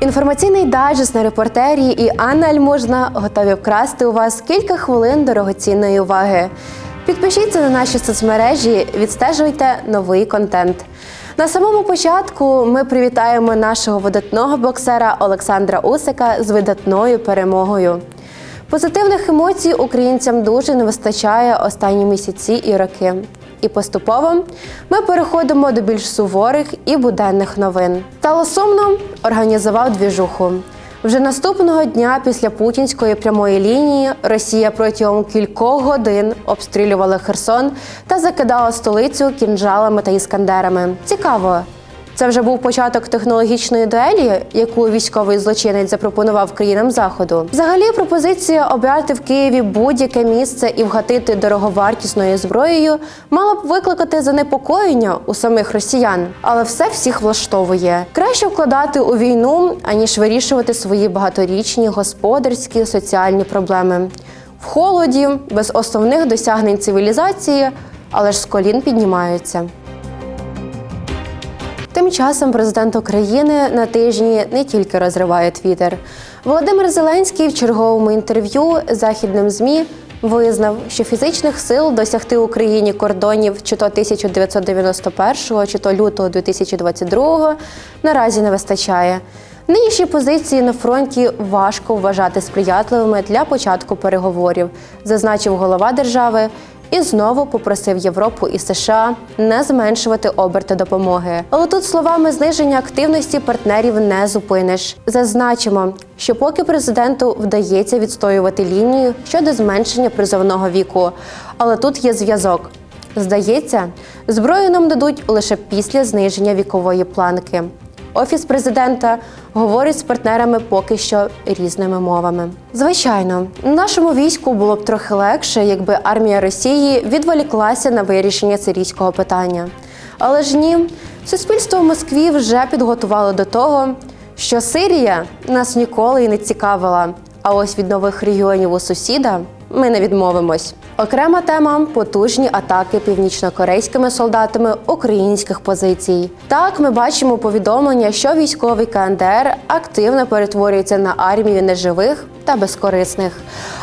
Інформаційний дайджест на репортері і Анна Альможна готові вкрасти у вас кілька хвилин дорогоцінної уваги. Підпишіться на наші соцмережі, відстежуйте новий контент. На самому початку ми привітаємо нашого видатного боксера Олександра Усика з видатною перемогою. Позитивних емоцій українцям дуже не вистачає останні місяці і роки. І поступово ми переходимо до більш суворих і буденних новин. Стало сумно, організував двіжуху. Вже наступного дня після путінської прямої лінії Росія протягом кількох годин обстрілювала Херсон та закидала столицю кінжалами та іскандерами. Цікаво, це вже був початок технологічної дуелі, яку військовий злочинець запропонував країнам заходу. Взагалі, пропозиція обрати в Києві будь-яке місце і вгатити дороговартісною зброєю мала б викликати занепокоєння у самих росіян, але все всіх влаштовує. Краще вкладати у війну, аніж вирішувати свої багаторічні господарські соціальні проблеми в холоді, без основних досягнень цивілізації, але ж з колін піднімаються. Тим часом президент України на тижні не тільки розриває Твіттер. Володимир Зеленський в черговому інтерв'ю західним змі визнав, що фізичних сил досягти Україні кордонів чи то 1991, чи то лютого 2022 наразі не вистачає. Нинішні позиції на фронті важко вважати сприятливими для початку переговорів, зазначив голова держави і знову попросив Європу і США не зменшувати оберти допомоги. Але тут словами зниження активності партнерів не зупиниш. Зазначимо, що поки президенту вдається відстоювати лінію щодо зменшення призовного віку, але тут є зв'язок. Здається, зброю нам дадуть лише після зниження вікової планки. Офіс президента говорить з партнерами поки що різними мовами. Звичайно, нашому війську було б трохи легше, якби армія Росії відволіклася на вирішення сирійського питання. Але ж ні, суспільство в Москві вже підготувало до того, що Сирія нас ніколи і не цікавила. А ось від нових регіонів у сусіда ми не відмовимось. Окрема тема потужні атаки північнокорейськими солдатами українських позицій. Так, ми бачимо повідомлення, що військовий КНДР активно перетворюється на армію неживих та безкорисних.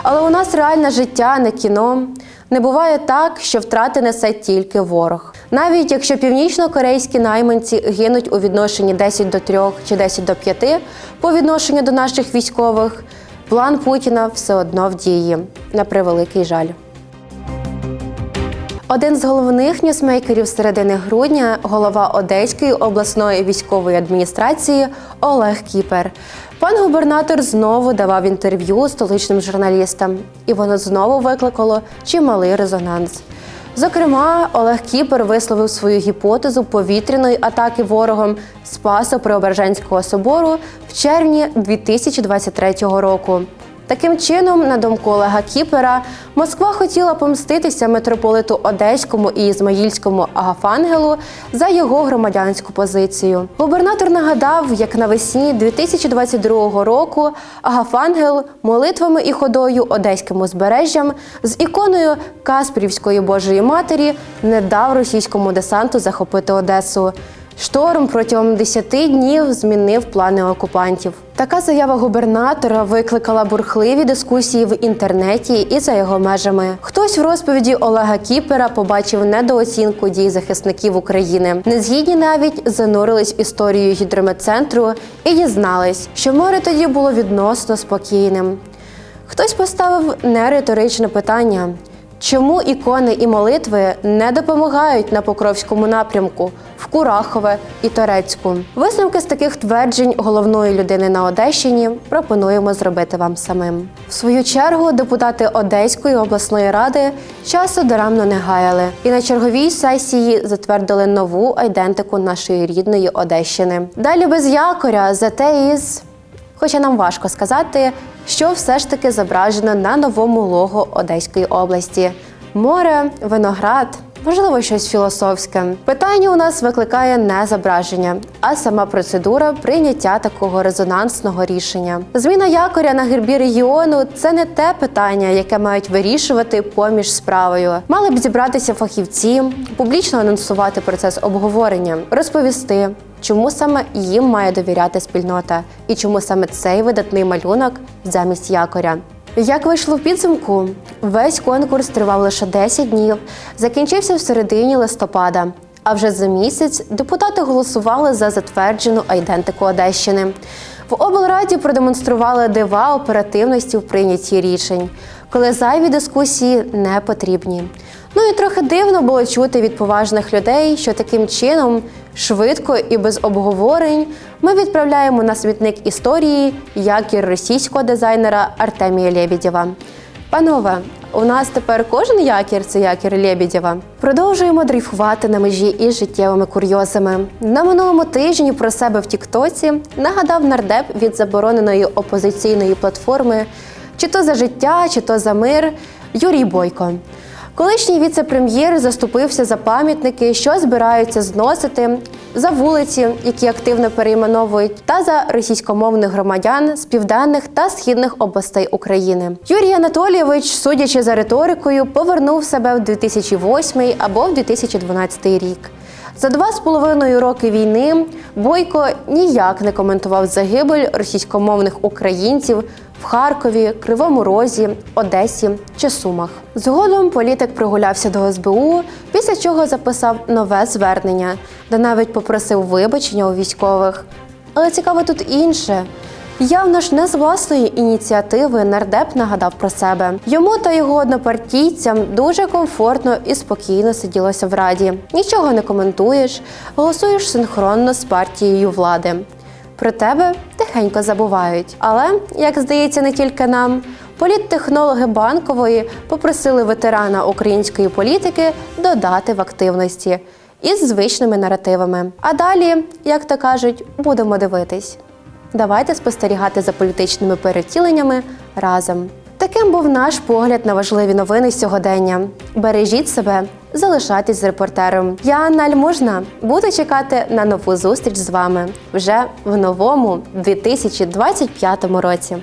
Але у нас реальне життя, не кіно. Не буває так, що втрати несе тільки ворог. Навіть якщо північно-корейські найманці гинуть у відношенні 10 до 3 чи 10 до 5 по відношенню до наших військових, план Путіна все одно в дії, на превеликий жаль. Один з головних ньюсмейкерів середини грудня, голова Одеської обласної військової адміністрації Олег Кіпер. Пан губернатор знову давав інтерв'ю столичним журналістам, і воно знову викликало чималий резонанс. Зокрема, Олег Кіпер висловив свою гіпотезу повітряної атаки ворогом Спасо Преображенського собору в червні 2023 року. Таким чином, на думку Олега Кіпера, Москва хотіла помститися митрополиту Одеському і Ізмаїльському Агафангелу за його громадянську позицію. Губернатор нагадав, як навесні 2022 року Агафангел молитвами і ходою одеським узбережжям з іконою Каспрівської Божої Матері не дав російському десанту захопити Одесу. Шторм протягом 10 днів змінив плани окупантів. Така заява губернатора викликала бурхливі дискусії в інтернеті і за його межами. Хтось в розповіді Олега Кіпера побачив недооцінку дій захисників України. Незгідні навіть занурились в історію гідрометцентру і дізнались, що море тоді було відносно спокійним. Хтось поставив нериторичне питання. Чому ікони і молитви не допомагають на Покровському напрямку, в Курахове і Торецьку? Висновки з таких тверджень головної людини на Одещині пропонуємо зробити вам самим. В свою чергу депутати Одеської обласної ради часу даремно не гаяли і на черговій сесії затвердили нову айдентику нашої рідної Одещини. Далі без якоря, зате із Хоча нам важко сказати, що все ж таки зображено на новому лого Одеської області: море, виноград, можливо, щось філософське. Питання у нас викликає не зображення, а сама процедура прийняття такого резонансного рішення. Зміна якоря на гербі регіону це не те питання, яке мають вирішувати поміж справою. Мали б зібратися фахівці, публічно анонсувати процес обговорення, розповісти. Чому саме їм має довіряти спільнота, і чому саме цей видатний малюнок замість якоря? Як вийшло в підсумку, весь конкурс тривав лише 10 днів, закінчився в середині листопада. А вже за місяць депутати голосували за затверджену айдентику Одещини. В облраді продемонстрували дива оперативності в прийнятті рішень, коли зайві дискусії не потрібні. Ну і трохи дивно було чути від поважних людей, що таким чином швидко і без обговорень ми відправляємо на смітник історії якір російського дизайнера Артемія Лєбідєва. Панове, у нас тепер кожен якір це якір Лєбідєва. Продовжуємо дрейфувати на межі із життєвими курйозами. На минулому тижні про себе в Тіктоці нагадав нардеп від забороненої опозиційної платформи чи то за життя, чи то за мир Юрій Бойко. Колишній віце-прем'єр заступився за пам'ятники, що збираються зносити, за вулиці, які активно перейменовують, та за російськомовних громадян з південних та східних областей України. Юрій Анатолійович, судячи за риторикою, повернув себе в 2008 або в 2012 рік. За два з половиною роки війни Бойко ніяк не коментував загибель російськомовних українців в Харкові, Кривому Розі, Одесі чи Сумах. Згодом політик прогулявся до СБУ, після чого записав нове звернення, де навіть попросив вибачення у військових. Але цікаво тут інше. Явно ж не з власної ініціативи нардеп нагадав про себе. Йому та його однопартійцям дуже комфортно і спокійно сиділося в раді. Нічого не коментуєш, голосуєш синхронно з партією влади. Про тебе тихенько забувають. Але, як здається, не тільки нам. Політтехнологи банкової попросили ветерана української політики додати в активності із звичними наративами. А далі, як то кажуть, будемо дивитись. Давайте спостерігати за політичними перетіленнями разом. Таким був наш погляд на важливі новини сьогодення. Бережіть себе, залишайтесь з репортером. Я Анна Альмужна. Буду чекати на нову зустріч з вами вже в новому 2025 році.